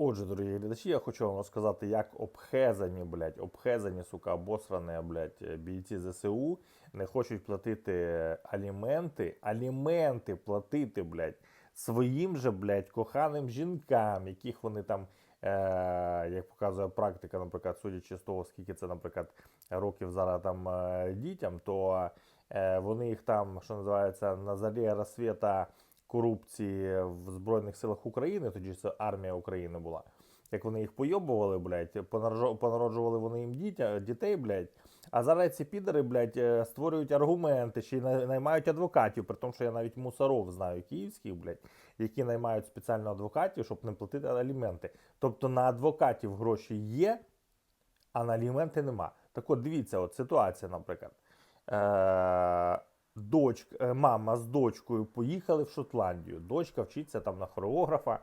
Отже, дорогі глядачі, я хочу вам розказати, як обхезані, блядь, обхезані, сука, обосрані, блядь, бійці ЗСУ не хочуть платити аліменти, аліменти платити, блядь, своїм же, блядь, коханим жінкам, яких вони там, е, як показує практика, наприклад, судячи з того, скільки це, наприклад, років зараз там е, дітям, то е, вони їх там, що називається, на зарі розсвіта корупції в Збройних силах України, тоді це армія України була. Як вони їх пойобували, блядь, понароджували вони їм дітя, дітей, блядь. А зараз ці підари, блядь, е, створюють аргументи, й наймають адвокатів, при тому, що я навіть мусоров знаю київських, блядь, які наймають спеціально адвокатів, щоб не платити аліменти. Тобто на адвокатів гроші є, а на аліменти нема. Так от дивіться, от ситуація, наприклад. Е, дочка, е, мама з дочкою поїхали в Шотландію. Дочка вчиться там на хореографа,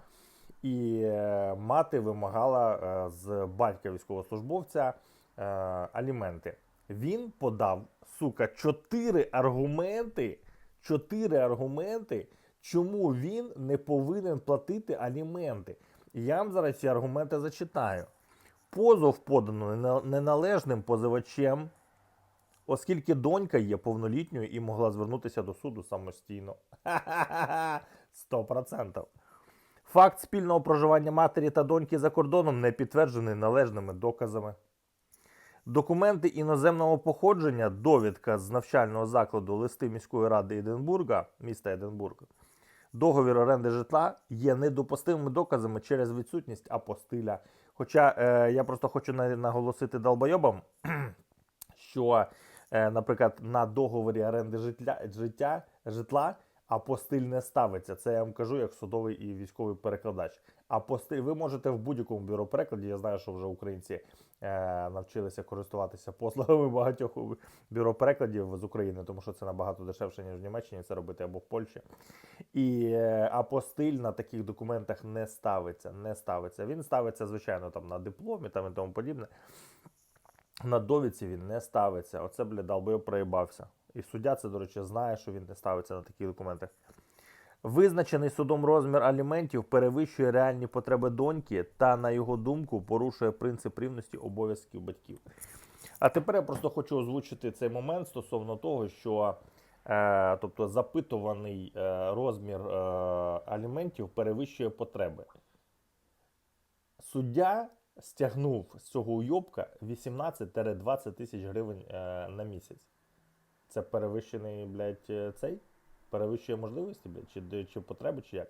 і е, мати вимагала е, з батька військовослужбовця аліменти. Він подав, сука, чотири аргументи, чотири аргументи, чому він не повинен платити аліменти. Я вам зараз ці аргументи зачитаю. Позов подано нена- неналежним позивачем, оскільки донька є повнолітньою і могла звернутися до суду самостійно. Ха-ха-ха! 100%. Факт спільного проживання матері та доньки за кордоном не підтверджений належними доказами. Документи іноземного походження, довідка з навчального закладу листи міської ради Единбурга, міста Единбург, договір оренди житла є недопустимими доказами через відсутність апостиля. Хоча е, я просто хочу на- наголосити долбойобам, що, наприклад, на договорі оренди житля, життя, житла апостиль не ставиться. Це я вам кажу як судовий і військовий перекладач. Апостиль, ви можете в будь-якому бюро перекладі. Я знаю, що вже українці е, навчилися користуватися послугами багатьох бюро перекладів з України, тому що це набагато дешевше, ніж в Німеччині це робити або в Польщі. І е, апостиль на таких документах не ставиться. Не ставиться. Він ставиться, звичайно, там на дипломі там і тому подібне. На довідці він не ставиться. Оце, бля, долбойоб проїбався. І суддя це, до речі, знає, що він не ставиться на таких документах. Визначений судом розмір аліментів перевищує реальні потреби доньки та, на його думку, порушує принцип рівності обов'язків батьків. А тепер я просто хочу озвучити цей момент стосовно того, що е, тобто, запитуваний е, розмір е, аліментів перевищує потреби. Суддя стягнув з цього уйобка 18-20 тисяч гривень е, на місяць. Це перевищений, блядь, е, цей? Перевищує можливості, блядь, чи, чи потреби, чи як?